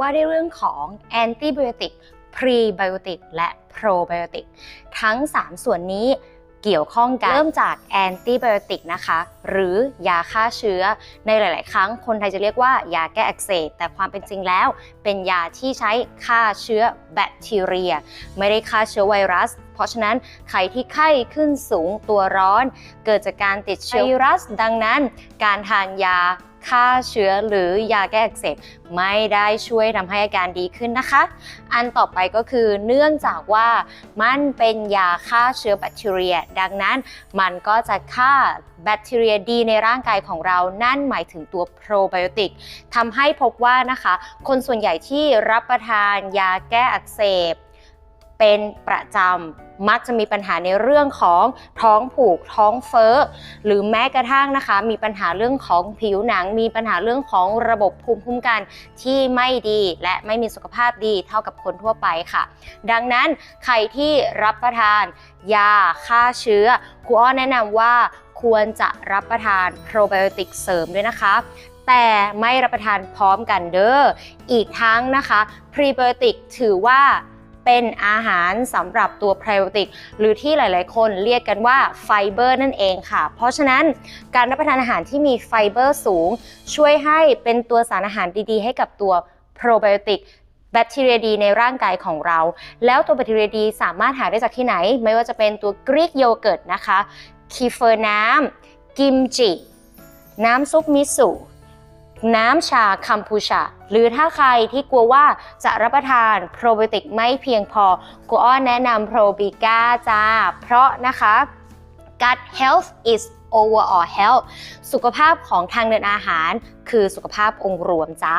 ว่าด้วยเรื่องของแอนติไบโอติกพรีไบโอติกและโปรไบโอติกทั้ง 3 ส่วนนี้เกี่ยวข้องกันเริ่มจากแอนติไบโอติกนะคะ หรือยาฆ่าเชื้อ ในหลาย ๆ ครั้งคนไทยจะเรียกว่ายาแก้อักเสบแต่ความเป็นจริงแล้ว เป็นยาที่ใช้ฆ่าเชื้อแบคทีเรีย ไม่ได้ฆ่าเชื้อไวรัส เพราะฉะนั้นใครที่ไข้ขึ้นสูงตัวร้อน เกิดจากการติดเชื้อไวรัส ดังนั้น การทานยา ฆ่าเชื้อหรือยาแก้อักเสบไม่ได้ช่วยทำให้อาการดีขึ้นนะคะ อันต่อไปก็คือเนื่องจากว่ามันเป็นยาฆ่าเชื้อแบคทีเรีย ดังนั้นมันก็จะฆ่าแบคทีเรียดีในร่างกายของเรา นั่นหมายถึงตัวโปรไบโอติกทำให้พบว่านะคะ คนส่วนใหญ่ที่รับประทานยาแก้อักเสบ เป็นประจำมักจะมีปัญหาในเรื่องของท้องผูกท้องเฟ้อหรือแม้กระทั่งนะคะ มีปัญหาเรื่องของผิวหนัง มีปัญหาเรื่องของระบบภูมิคุ้มกันที่ไม่ดีและไม่มีสุขภาพดีเท่ากับคนทั่วไปค่ะ ดังนั้นใครที่รับประทาน ยาฆ่าเชื้อครูอ้อแนะนำว่าควรจะรับประทานโปรไบโอติกเสริมด้วยนะคะแต่ไม่รับประทานพร้อมกันเด้อ อีกทั้งนะคะ พรีไบโอติกถือว่า เป็นอาหารสำหรับตัวไพรโอติก หรือที่หลายๆ คนเรียกกันว่าไฟเบอร์นั่นเองค่ะ เพราะฉะนั้นการรับประทานอาหารที่มีไฟเบอร์สูง ช่วยให้เป็นตัวสารอาหารดีๆ ให้กับตัวโปรไบโอติกแบคทีเรียดีในร่างกายของเรา แล้วตัวแบคทีเรียดีสามารถหาได้จากที่ไหน ไม่ว่าจะเป็นตัวกรีกโยเกิร์ตนะคะ คีเฟอร์น้ำกิมจิ น้ำซุปมิสุ น้ำชาคัมพูชา หรือถ้าใครที่กลัวว่าจะรับประทานโปรไบโอติกไม่เพียงพอกูอ้อนแนะนำโปรบิก้าจ้า เพราะนะคะ gut health is overall health สุขภาพของทางเดินอาหาร คือสุขภาพองค์รวมจ้า